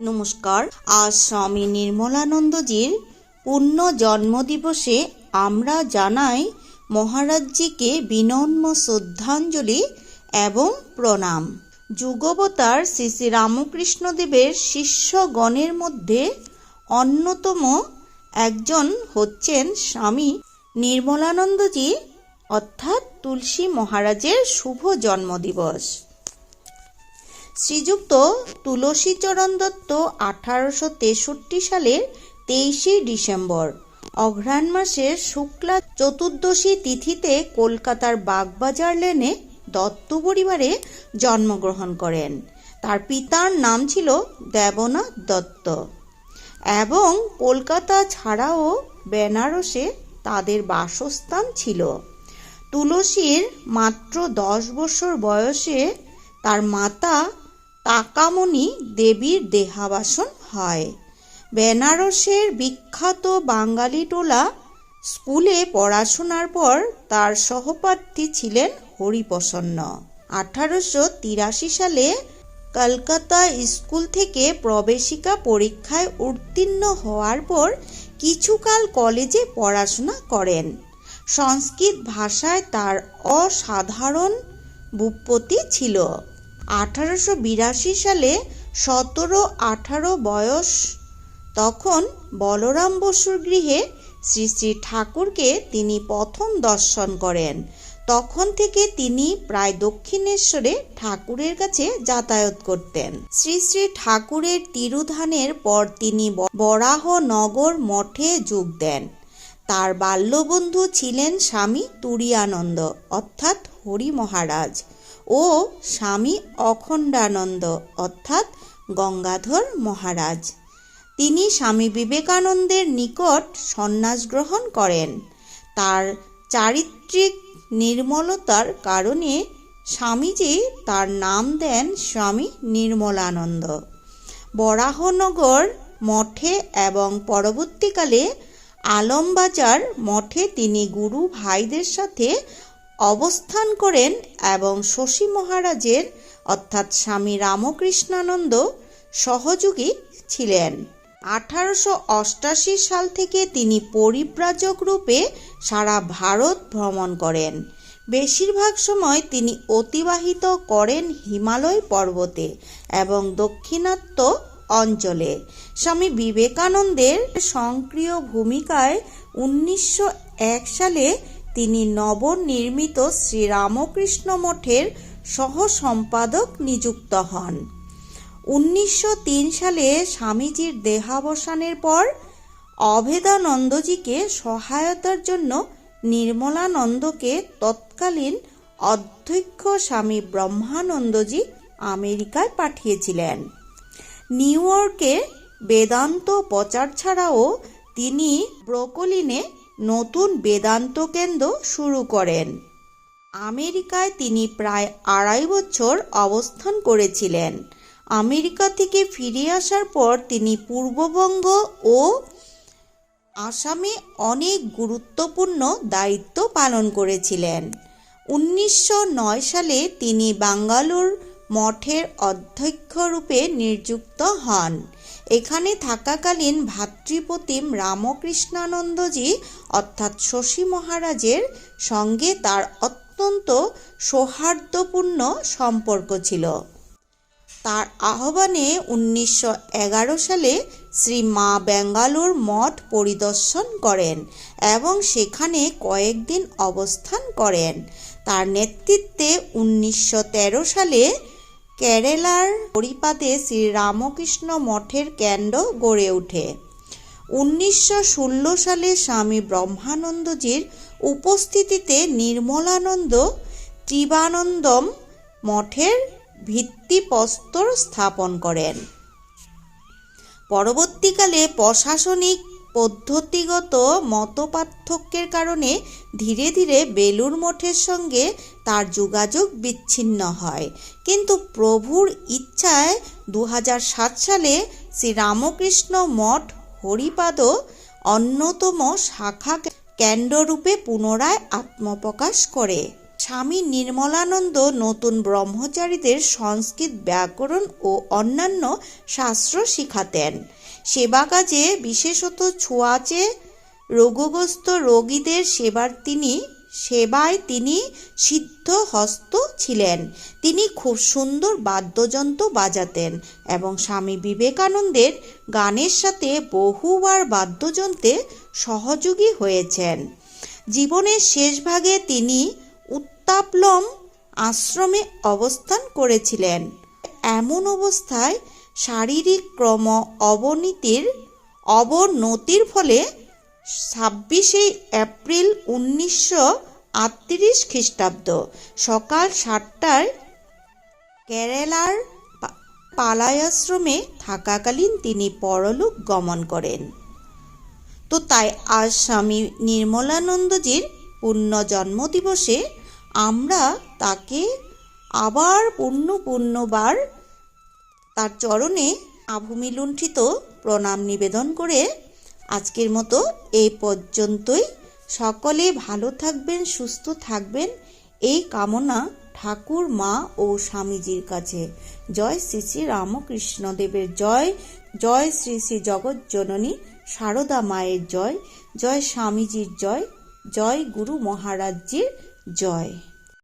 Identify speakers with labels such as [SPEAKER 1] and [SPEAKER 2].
[SPEAKER 1] নমস্কার। আজ স্বামী নির্মলানন্দজির পূর্ণ জন্মদিবসে আমরা জানাই মহারাজজিকে বিনম্র শ্রদ্ধাঞ্জলি এবং প্রণাম। যুগবতার শ্রী শ্রী রামকৃষ্ণদেবের শিষ্যগণের মধ্যে অন্যতম একজন হচ্ছেন স্বামী নির্মলানন্দজি, অর্থাৎ তুলসী মহারাজের শুভ জন্মদিবস। শ্রীযুক্ত তুলসীচরণ দত্ত আঠারোশো তেষট্টি সালের তেইশে ডিসেম্বর। অঘ্রাণ মাসের শুক্লা চতুর্দশী তিথিতে কলকাতার বাগবাজার লেনে দত্ত পরিবারে জন্মগ্রহণ করেন। তার পিতার নাম ছিল দেবনাথ দত্ত। এবং কলকাতা ছাড়াও বেনারসে তাদের বাসস্থান ছিল। তুলসীর মাত্র দশ বছর বয়সে তার মাতা তাকামণি দেবীর দেহাবাসন হয়। বেনারসের বিখ্যাত বাঙালি টোলা স্কুলে পড়াশোনার পর তার সহপাঠী ছিলেন হরিপ্রসন্ন। আঠারোশো তিরাশি সালে কলকাতা স্কুল থেকে প্রবেশিকা পরীক্ষায় উত্তীর্ণ হওয়ার পর কিছুকাল কলেজে পড়াশোনা করেন। সংস্কৃত ভাষায় তার অসাধারণ বুৎপত্তি ছিল। আঠারোশো বিরাশি সালে সতেরো আঠারো বয়স, তখন বলরাম বসুর গৃহে শ্রী শ্রী ঠাকুরকে তিনি প্রথম দর্শন করেন। তখন থেকে তিনি প্রায় দক্ষিণেশ্বরে ঠাকুরের কাছে যাতায়াত করতেন। শ্রী শ্রী ঠাকুরের তিরুধানের পর তিনি বরাহনগর মঠে যোগ দেন। তার বাল্যবন্ধু ছিলেন স্বামী তুরিয়ানন্দ, অর্থাৎ হরি মহারাজ। ও স্বামী অখণ্ডানন্দ, অর্থাৎ গঙ্গাধর মহারাজ। তিনি স্বামী বিবেকানন্দের নিকট সন্ন্যাস গ্রহণ করেন। তার চারিত্রিক নির্মলতার কারণে স্বামীজি তার নাম দেন স্বামী নির্মলানন্দ। বরাহনগর মঠে এবং পরবর্তীকালে আলমবাজার মঠে তিনি গুরু ভাইদের সাথে অবস্থান করেন এবং শশী মহারাজের, অর্থাৎ স্বামী রামকৃষ্ণানন্দ, সহযোগী ছিলেন। আঠারোশো অষ্টাশি সাল থেকে তিনি পরিব্রাজক রূপে সারা ভারত ভ্রমণ করেন। বেশিরভাগ সময় তিনি অতিবাহিত করেন হিমালয় পর্বতে এবং দক্ষিণাত্য অঞ্চলে। স্বামী বিবেকানন্দের সক্রিয় ভূমিকায় উনিশশো এক সালে তিনি নবনির্মিত শ্রীরামকৃষ্ণ মঠের সহ সম্পাদক নিযুক্ত হন। উনিশশো তিন সালে স্বামীজির দেহাবসানের পর অভেদানন্দজিকে সহায়তার জন্য নির্মলানন্দকে তৎকালীন অধ্যক্ষ স্বামী ব্রহ্মানন্দজি আমেরিকায় পাঠিয়েছিলেন। নিউ ইয়র্কে বেদান্ত প্রচার ছাড়াও তিনি ব্রোকলিনে নতুন বেদান্ত কেন্দ্র শুরু করেন। আমেরিকায় তিনি প্রায় আড়াই বছর অবস্থান করেছিলেন। আমেরিকা থেকে ফিরে আসার পর তিনি পূর্ববঙ্গ ও আসামে অনেক গুরুত্বপূর্ণ দায়িত্ব পালন করেছিলেন। উনিশশো নয় সালে তিনি বাঙ্গালোর মঠের অধ্যক্ষ রূপে নিযুক্ত হন। এখানে থাকাকালীন ভাতৃপ্রতিম রামকৃষ্ণানন্দজি, অর্থাৎ শশী মহারাজের সঙ্গে তার অত্যন্ত সৌহার্দ্যপূর্ণ সম্পর্ক ছিল। তার আহ্বানে উনিশশো এগারো সালে শ্রী মা বেঙ্গালুর মঠ পরিদর্শন করেন এবং সেখানে কয়েকদিন অবস্থান করেন। তার নেতৃত্বে উনিশশো তেরো সালে কেরালার হরিপাতে শ্রীরামকৃষ্ণ মঠের কেন্দ্র গড়ে ওঠে। উনিশশো ষোলো সালে স্বামী ব্রহ্মানন্দজির উপস্থিতিতে নির্মলানন্দ ত্রিবানন্দম মঠের ভিত্তিপ্রস্তর স্থাপন করেন। পরবর্তীকালে প্রশাসনিক পদ্ধতিগত মতপার্থক্যের কারণে ধীরে ধীরে বেলুর মঠের সঙ্গে তার যোগাযোগ বিচ্ছিন্ন হয়। কিন্তু প্রভুর ইচ্ছায় দু হাজার সাত সালে শ্রী রামকৃষ্ণ মঠ হরিপাদ অন্যতম শাখা কেন্দ্ররূপে পুনরায় আত্মপ্রকাশ করে। স্বামী নির্মলানন্দ নতুন ব্রহ্মচারীদের সংস্কৃত ব্যাকরণ ও অন্যান্য শাস্ত্র শিখাতেন। সেবা কাজে বিশেষত ছোঁয়াচে রোগগ্রস্ত রোগীদের সেবার তিনি, সেবায় তিনি সিদ্ধহস্ত ছিলেন। তিনি খুব সুন্দর বাদ্যযন্ত্র বাজাতেন এবং স্বামী বিবেকানন্দের গানের সাথে বহুবার বাদ্যযন্ত্রে সহযোগী হয়েছেন। জীবনের শেষ ভাগে তিনি উত্তাপলম আশ্রমে অবস্থান করেছিলেন। এমন অবস্থায় শারীরিক ক্রম অবনতির অবনতির ফলে ছাব্বিশে এপ্রিল উনিশশো আটত্রিশ খ্রিস্টাব্দ সকাল সাতটায় কেরালার পালায়াশ্রমে থাকাকালীন তিনি পরলোক গমন করেন। তো তাই আজ স্বামী নির্মলানন্দজির পূর্ণ জন্মদিবসে আমরা তাকে আবার পূর্ণ পূর্ণবার তার চরণে আভূমি লুণ্ঠিত প্রণাম নিবেদন করে আজকের মতো এই পর্যন্তই। সকলে ভালো থাকবেন, সুস্থ থাকবেন। এই কামনা ঠাকুর, মা ও স্বামীজির কাছে। জয় শ্রী শ্রী রামকৃষ্ণদেবের জয়। জয় শ্রী শ্রী জগজ্জননী সারদা মায়ের জয়। জয় স্বামীজির জয়। জয় গুরু মহারাজজির জয়।